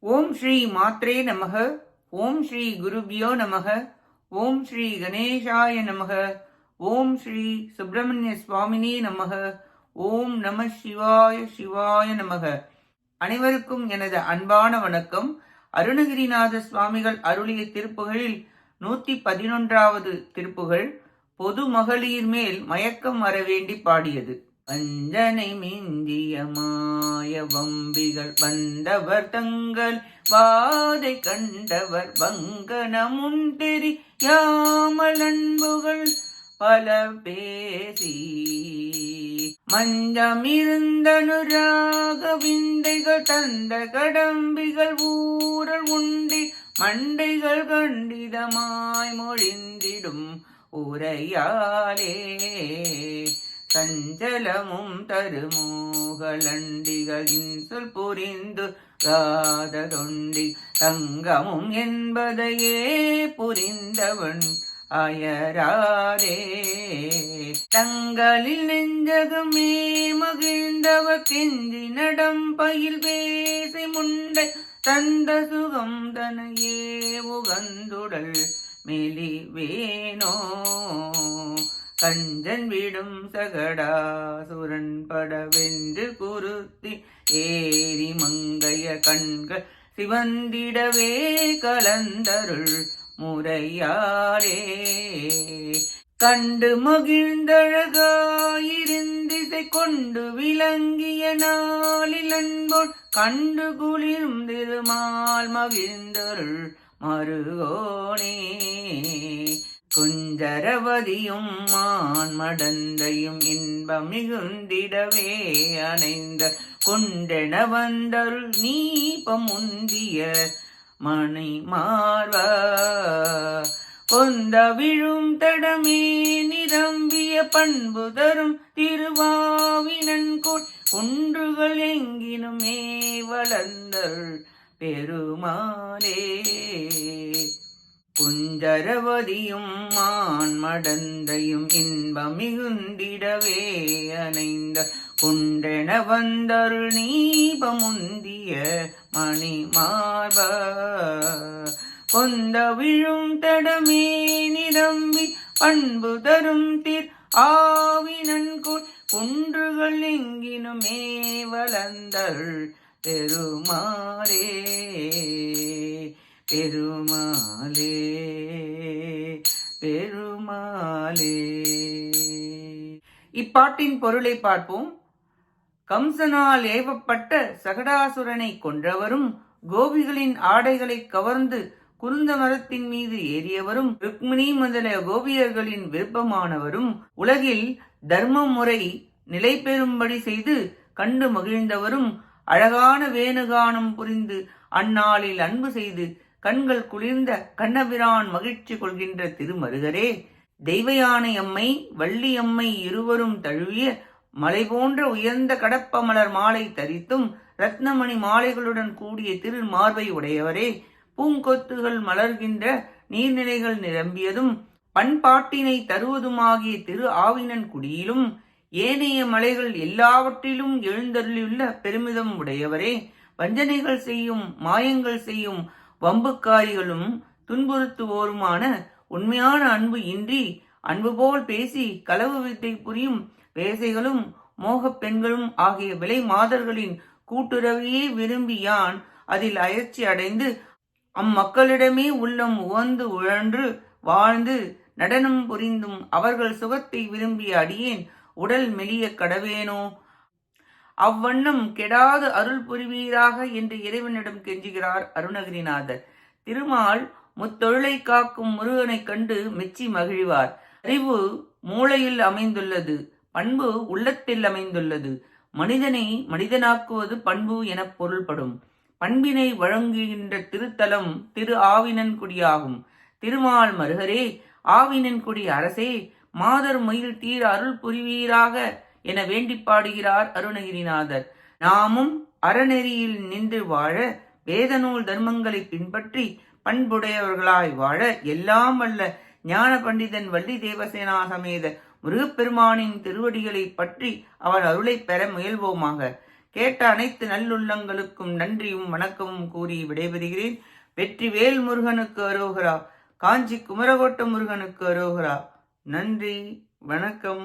ஓம் ஸ்ரீ மாத்ரே நமக ஓம் ஸ்ரீ குருபியோ நமக ஓம் ஸ்ரீ கணேசாய நமக ஓம் ஸ்ரீ சுப்பிரமணிய சுவாமினே நமக ஓம் நம சிவாய சிவாய நமக. அனைவருக்கும் எனது அன்பான வணக்கம். அருணகிரிநாத சுவாமிகள் அருளிய திருப்புகளில் நூத்தி பதினொன்றாவது திருப்புகள் பொது மகளிர் மேல் மயக்கம் வர வேண்டி பாடியது. வஞ்சனை மிந்தியமா மாய வம்பிகள் வந்தவர் தங்கள் வாதை கண்டவர் வங்கனமுன் தெரியாமல் அன்புகள் பல பேசி மஞ்சமிருந்தனுராக விந்தைகள் தந்த கடம்பிகள் ஊரல் உண்டி மண்டைகள் கண்டிதமாய் மொழிந்திடும் உரையாலே சஞ்சலமும் தருமோகலண்டிகளின் சொல் புரிந்து காததொண்டி தங்கமும் என்பதையே புரிந்தவன் அயராதே. தங்களில் நெஞ்சகமே மகிழ்ந்தவ கெஞ்சி நடம் பயில் பேசி முண்டை தந்த சுகம் தனையே உகந்துடல் மெலிவேனோ. கஞ்சன் விடும் சகடாசுரன் படவென்று குருத்தி ஏரி மங்கைய கண்கள் சிவந்திடவே கலந்தருள் முறையாரே கண்டு மகிழ்ந்தழகாயிருந்திசை கொண்டு விளங்கிய நாளில் அன்போன் கண்டு குளிரும் திருமால் மகிழ்ந்தருள் மருகோனே. குஞ்சரவதியும் மான் மடந்தையும் இன்பம் மிகுந்திடவே அணைந்த கொண்டென வந்தருள் நீபமுந்திய மணி மார்வா கொந்த விழும் தடமே நிரம்பிய பண்பு தரும் திருவாவினன் குன்றுகள் எங்கினுமே வளர்ந்தருள் பெருமானே. குஞ்சரவதியும் மான் மடந்தையும் இன்பம் மிகுந்திடவே அணைந்த குண்டென வந்தருள் நீபமுந்திய மணி மார்ப கொந்த விழும் தடமே நிரம்பி பண்பு தரும் திர் ஆவினன் குன்றுகள் எங்கினுமே வளர்ந்தருள் பெருமாறே பெருமாளே பெருமாளே. இப்பாட்டின் பொருளை பார்ப்போம். கம்சனால் ஏவப்பட்ட சகடாசுரனை கொன்றவரும் கோபிகளின் ஆடைகளை கவர்ந்து குருந்த மரத்தின் மீது ஏறியவரும் ருக்மிணி முதலிய கோபியர்களின் விருப்பமானவரும் உலகில் தர்ம முறை நிலை பெறும்படி செய்து கண்டு மகிழ்ந்தவரும் அழகான வேணுகானம் புரிந்து அந்நாளில் அன்பு செய்து கண்கள் குளிர்ந்த கண்ணபிரான் மகிழ்ச்சி கொள்கின்ற திருமருகரே தெய்வயானை அம்மை வள்ளியம்மை இருவரும் தழுவிய மலை போன்ற உயர்ந்த கடப்ப மலர் மாலை தரித்தும் ரத்னமணி மாலைகளுடன் கூடிய திரு மார்பை உடையவரே பூங்கொத்துகள் மலர்கின்ற நீர்நிலைகள் நிரம்பியதும் பண்பாட்டினை தருவதுமாகிய திரு ஆவினன் குடியிலும் ஏனைய மலைகள் எல்லாவற்றிலும் எழுந்தருளியுள்ள பெருமிதம் உடையவரே வஞ்சனைகள் செய்யும் மாயங்கள் செய்யும் வம்புக்காரிகளும் துன்புறுத்துவோருமான உண்மையான அன்பு இன்றி அன்பு போல் பேசி களவு வித்தை புரியும் பேசைகளும் மோகப் பெண்களும் ஆகிய விலை மாதர்களின் கூட்டுறவையே விரும்பி யான் அதில் அயற்சி அடைந்து அம்மக்களிடமே உள்ளம் உவந்து உழன்று வாழ்ந்து நடனம் புரிந்தும் அவர்கள் சுகத்தை விரும்பிய அடியேன் உடல் மெலிய கடவேனோ? அவ்வண்ணம் கெடாது அருள் புரிவீராக என்று இறைவனிடம் கெஞ்சுகிறார் அருணகிரிநாதர். திருமால் முத்தொழிலை காக்கும் முருகனைக் கண்டு மெச்சி மகிழ்வார். அறிவு மூளையில் அமைந்துள்ளது பண்பு உள்ளத்தில் அமைந்துள்ளது. மனிதனை மனிதனாக்குவது பண்பு என பொருள்படும். பண்பினை வழங்குகின்ற திருத்தலம் திரு ஆவினன்குடியாகும் திருமால் மருகரே ஆவினன்குடி அரசே மாதர் மயில் தீர் அருள் புரிவீராக என வேண்டி பாடுகிறார் அருணகிரிநாதர். நாமும் அறநெறியில் நின்று வாழ வேதநூல் தர்மங்களை பின்பற்றி பண்புடையவர்களாய் வாழ எல்லாம் வல்ல ஞான பண்டிதன் வள்ளி தேவசேனா சமேத முருகப்பெருமானின் திருவடிகளை பற்றி அவர் அருளை பெற முயல்வோமாக. கேட்ட அனைத்து நல்லுள்ளங்களுக்கும் நன்றியும் வணக்கமும் கூறி விடைபெறுகிறேன். வெற்றி வேல் முருகனுக்கு அரோகரா காஞ்சி குமரகோட்ட முருகனுக்கு அரோகரா. நன்றி வணக்கம்.